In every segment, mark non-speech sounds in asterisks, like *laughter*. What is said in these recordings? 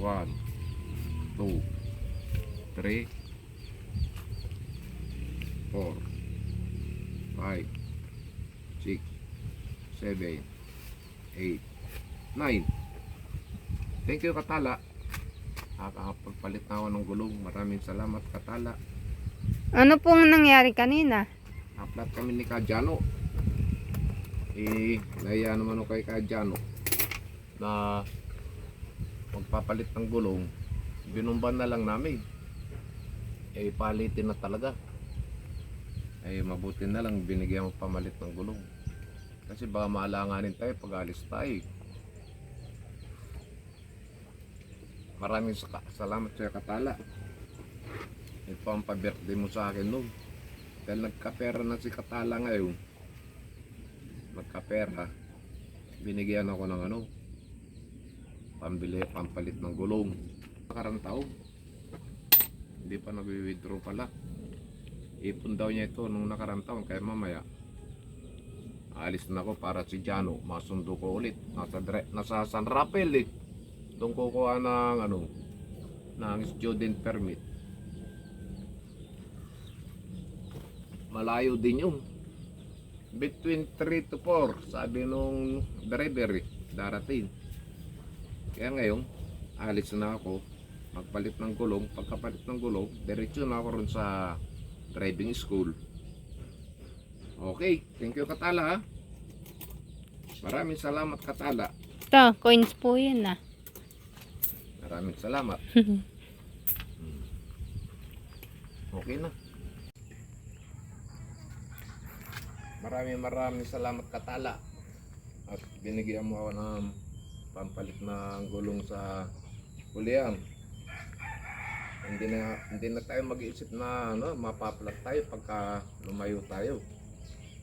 One, two, three, four, five, six, seven, eight, nine. Thank you, Katala. Nakakapagpalit na ako ng gulong. Maraming salamat, Katala. Ano pong nangyari kanina? Upload kami ni Kajano. Eh, naiya naman ako kay Kajano na magpapalit ng gulong. Binumban na lang namin. Eh, palitin na talaga. Eh, mabuti na lang binigyan mo pamalit ng gulong. Kasi baka maalanganin tayo pag alis tayo. Maraming salamat sa Katala. Ito ang pa-birthday mo sa akin noon. Dahil nagkapera na si Katala ngayon. Nagkapera. Binigyan ako ng ano. Pambili, pampalit ng gulong. Nakarang. Hindi pa nag-withdraw pala. Ipon daw niya ito nung nakarang taon. Kaya mamaya. Alis na ako para si Jano. Masundo ko ulit. Nasa, dire- nasa San Rafael eh. Doon kukuha ng ano. ng student permit. malayo din yun. Between 3 to 4, sabi nung driver eh, darating. Kaya ngayon, alis na ako, magpalit ng gulong, pagkapalit ng gulong, diretso na ako ron sa driving school. Okay, thank you Katala ha. Maraming salamat Katala. Ito, coins po yun ah. Maraming salamat. *laughs* Hmm. Okay na. Maraming maraming salamat Katala. At binigyan mo ako ng pampalit ng gulong sa kulian. Hindi na hindi na tayo mag-iisip na ano, mapaplat tayo pagka lumayo tayo.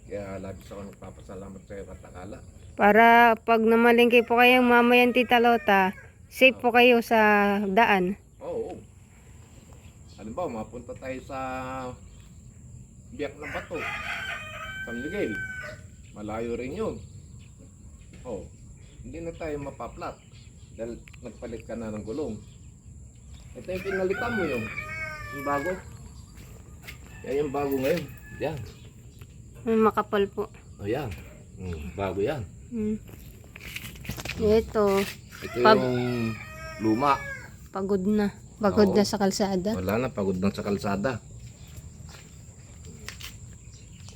Kaya labis ako nagpapasalamat sa iyo Katakala. Para pag namalingki po kayong mamayan Tita Lota, safe po kayo sa daan. Oo. Halimbawa, mapunta tayo sa biyak ng bato. San Miguel. Malayo rin yun. Oh, hindi na tayo mapaplat. Dahil nagpalit ka na ng gulong. Ito yung pinalitan mo yun. Yung bago. Yan yung bago ngayon. Yan. May makapal po. O yan. Mm, bago yan. Hmm. Ito, Ito Pag- yung luma. pagod na. Pagod Oo. na sa kalsada. Wala na, pagod na sa kalsada.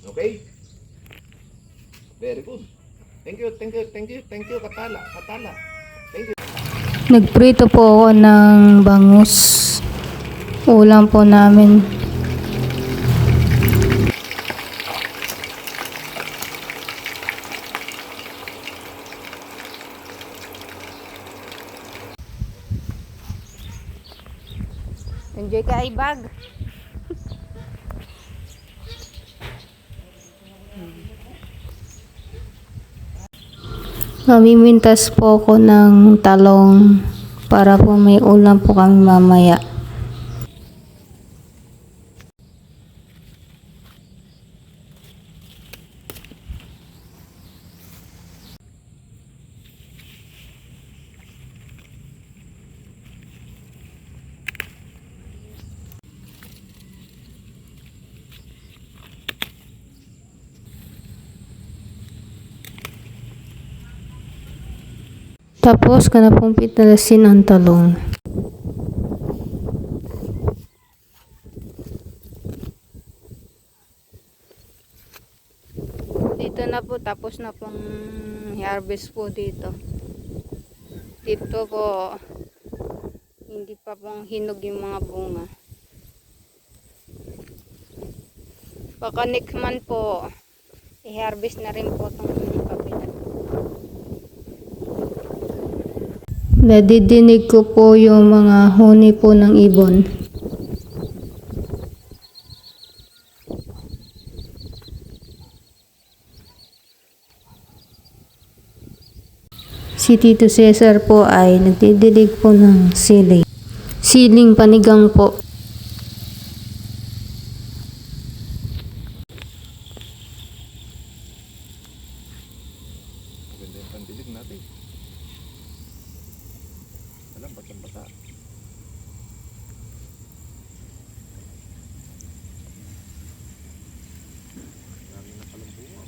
Okay? Very good. Thank you, thank you, thank you, thank you, Katala, Katala. Thank you. Nagprito po ako ng bangus. Ulam po namin. Enjoy ka ibag. Mamimintas po ako ng talong para po may ulam po kami mamaya. Tapos, ka na pong pitalasin ang talong. Dito na po, tapos na pong harvest po dito. Dito po, hindi pa pong hinog yung mga bunga. Baka next month po, i-harvest na rin po itong kabila. Nadidinig ko po yung mga huni po ng ibon. Si Tito Cesar po ay nagdidilig po ng siling. Siling panigang po. Maganda yung pandilig natin. Alam, ba't yata. Marami na palang bunga.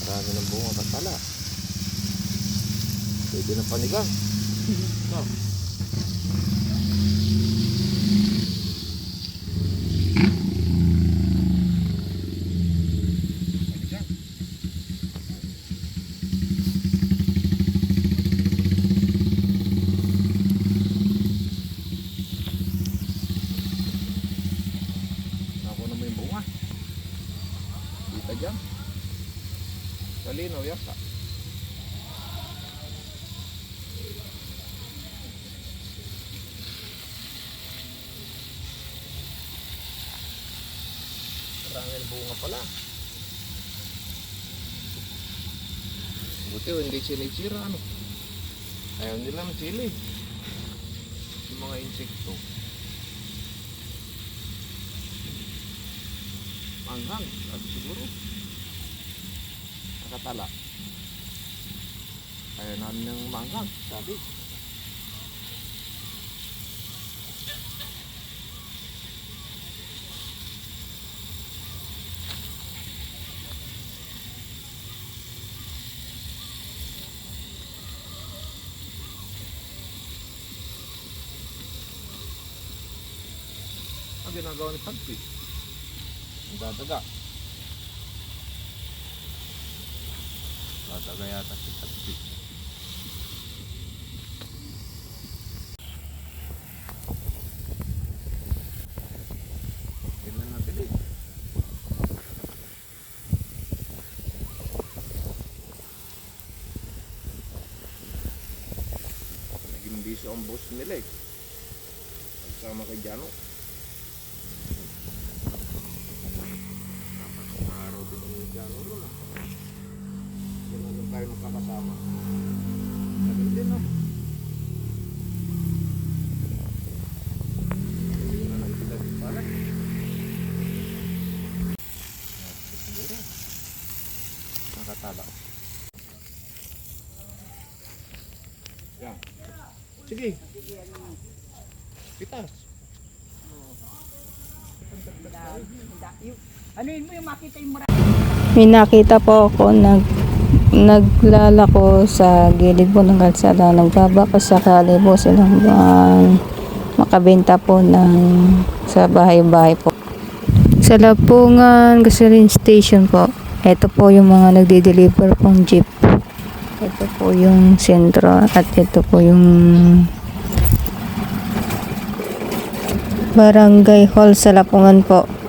Marami ng bunga ka pala. Panigang. No. Kita dyan. Kalinaw yata. Marami ng bunga pala. Oh, hindi sinisira ano. Ayaw nila ng sili. Yung mga insekto. Manghang, sabi siguro. Nakatala. Ayaw namin ng manghang, sabi. Ang ginagawa ni Pagpi. Dadaga. Dadaga yata si Pagpi. Naging busy ang boss nila eh. Pagsama kay Jano. Dapat mga araw din ang Jano ron ah. Kung ano tayo magkakasama. Sabi din no. Nakatala. Yan. Sige. Pitas. Ano yun mo yung makita yung marami? May nakita po ako nag naglalako sa gilid po ng kalsada. Nagbabaka sakali po silang ah, makabenta po ng sa bahay-bahay po. Sa Lapungan Gasoline Station po. Ito po yung mga nagde-deliver pong jeep. Ito po yung sentro at ito po yung Barangay Hall sa Lapungan po.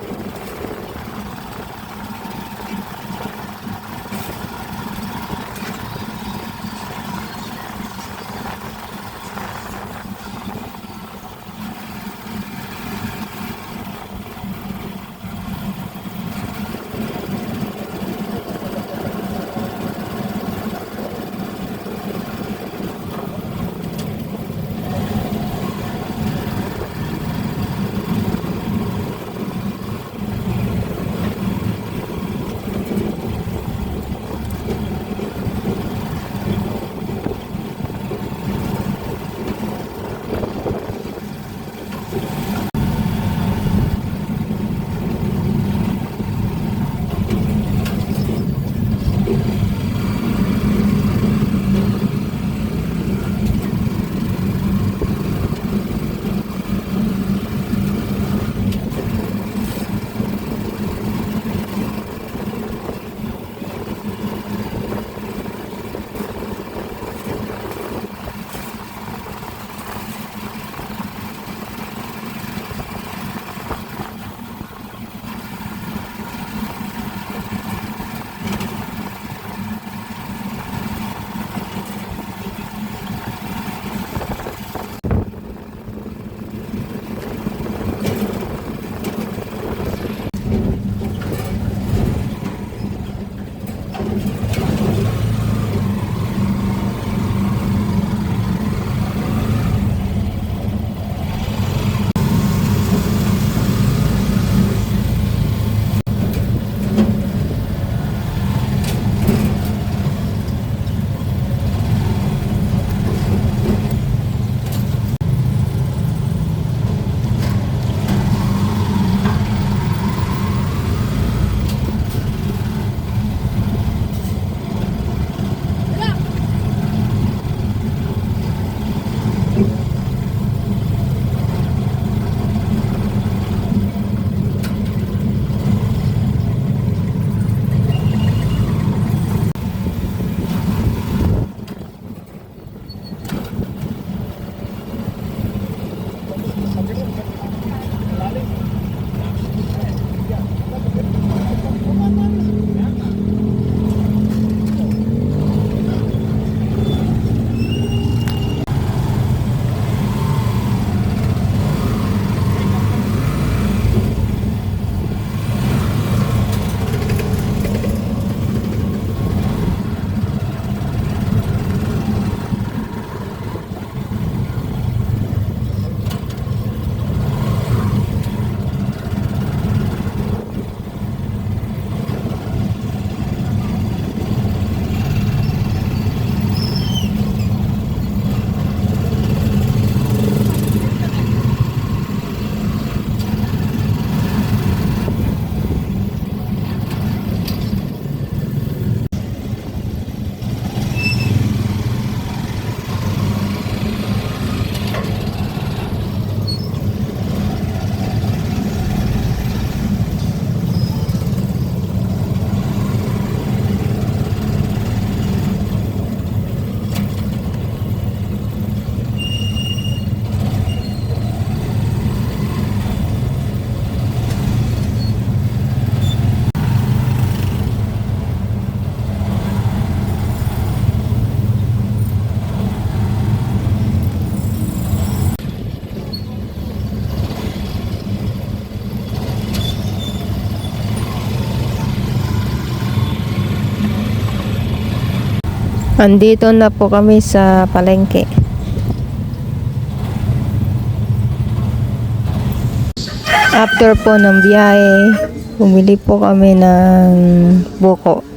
Andito na po kami sa palengke. After po ng biyahe, bumili po kami ng buko.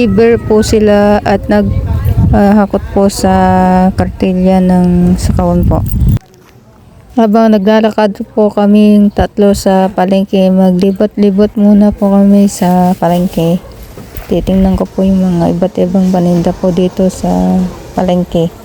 Liver po sila at naghakot po sa kartilya ng sakawan po. Habang naglalakad po kaming tatlo sa palengke, maglibot-libot muna po kami sa palengke. Titingnan ko po yung mga iba't ibang paninda po dito sa palengke.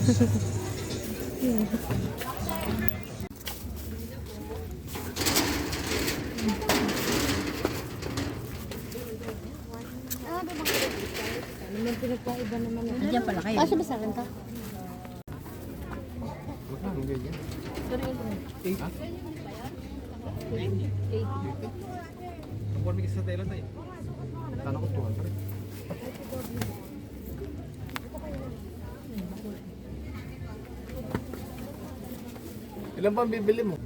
*laughs* Nandiyan pala kayo. Kasya ba sa akin ka? Magkano ganyan? Ha? Ang buwan sa Thailand tayo. Tanong ko 200. Ilan ba ang bibili mo?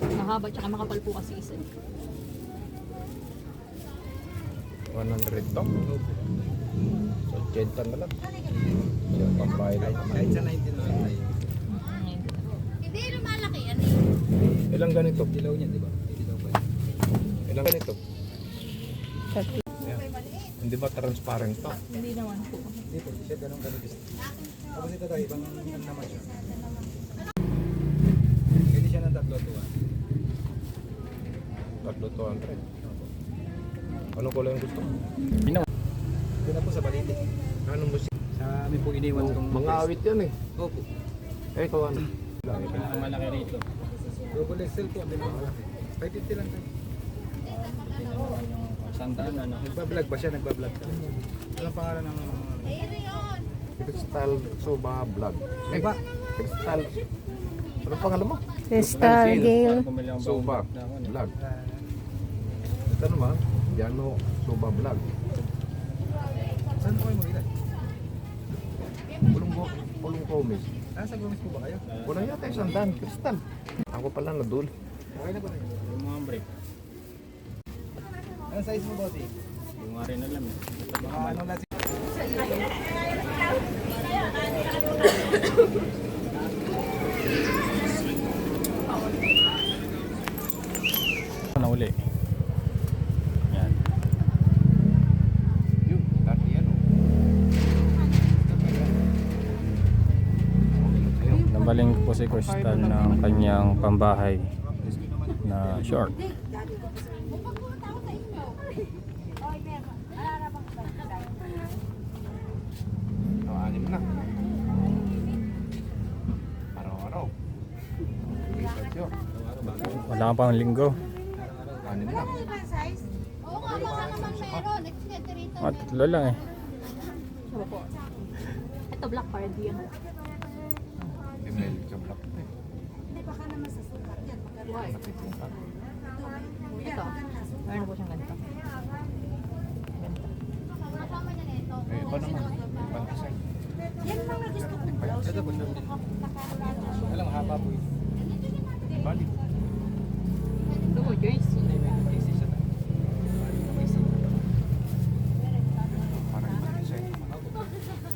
Mahaba tsaka makapal po kasi isa. 100 to. So, 80 na lang. Yung pambayad lang naman. Kahit sa 19 na lang tayo. Hindi lumalaki yan eh. Ilang ganito? Dilaw niya, di ba? Ilang ganito? Hindi ba transparent to? Hindi naman po. Hindi po, siya ganun ganun. Tapos ito tayo, ibang naman siya. Pwede siya ng tatlo tuwa. Tatlo 200. Anong kulay ang gusto mo? Ito na po sa baliti. Anong musik? Sa amin po iniwan itong Mga awit yan eh. Opo. Eh, ikaw ano? Ang malaki rito. Double XL po, hindi malaki. 550 lang tayo. Sandaan ano? Nagbablog ba siya? Nagbablog ka? Anong pangalan ng... Crystal Soba Vlog. Eh, Ba? Crystal. Ano pangalan mo? Crystal Gale. Soba ako. Vlog. Ito naman, Jano Soba Vlog. Saan po kayo mag-ilan? Pulong ko, pulong komis. Ah, sa Gomez po ba kayo? Wala yata isang daan, Crystal. Ako pala nadul. Okay na po tayo. Yung mga brief. Anong size mo, bossy? Yung nga rin alam eh. Mga ano lang Na uli. Yan. Yun, dati yan o. Nabaling po si Crystal ng kanyang pambahay short. O, anim na. Araw-araw. Wala pang linggo. Anim na. Baka naman tatlo lang eh. Ito black card yan. Hindi may sa block na eh. Why? Ito. Meron po siyang ganito. Eh, iba naman. Ibang design. Ito po siya. Alam, haba po yun. Balik. Ito po, Joyce.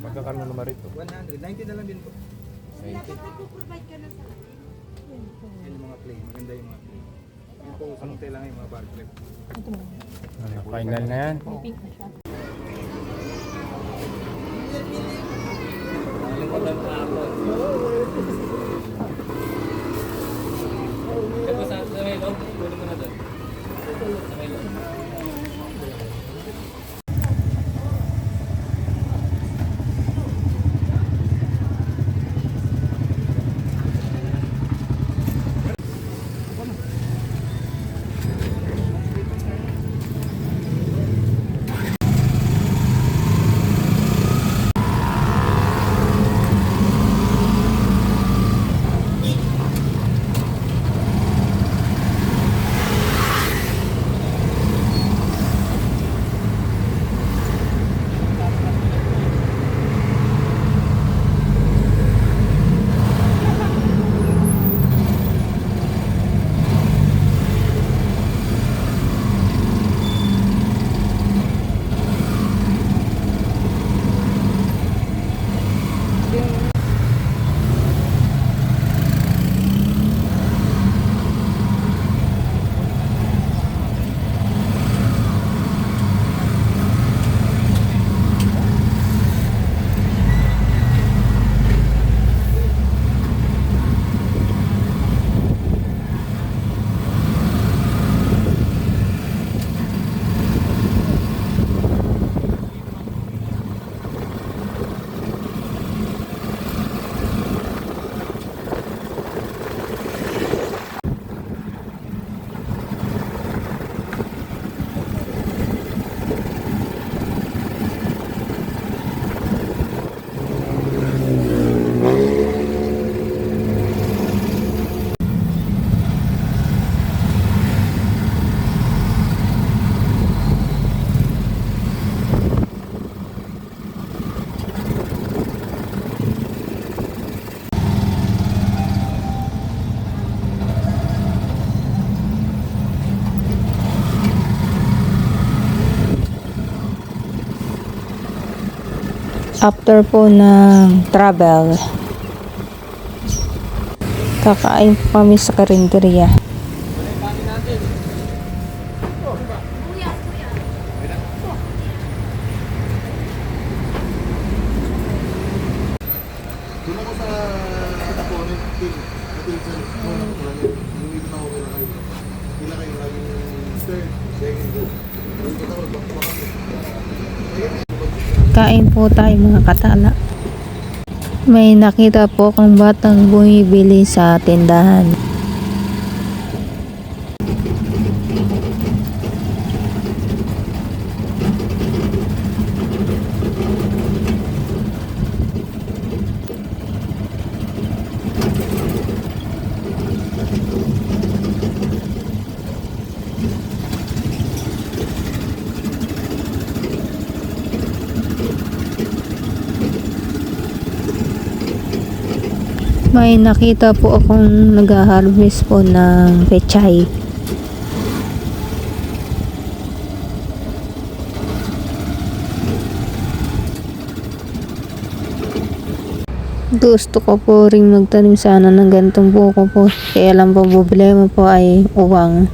Magkakano naman rito? 100. 90 na lang din po. 90. Yan yung mga play. Maganda yung mga play. Yung po, sa lang yung mga bar trip. Ito mo. Ano, final na yan. Pink na siya. Kalimutan na ako. Kami After po ng travel, kakain po kami sa karinderya. Doon ako sa opponent team. Ito yung sa mga opponent. Yung ito ako kailangan kayo. Kailangan kayo laging third, second go. Yung ito ako, back to back ako. Kain po tayo mga katala. May nakita po akong batang bumibili sa tindahan. May nakita po akong nag-harvest po ng pechay. Gusto ko po ring magtanim sana ng ganitong buko po. Kaya lang po problema po ay uwang.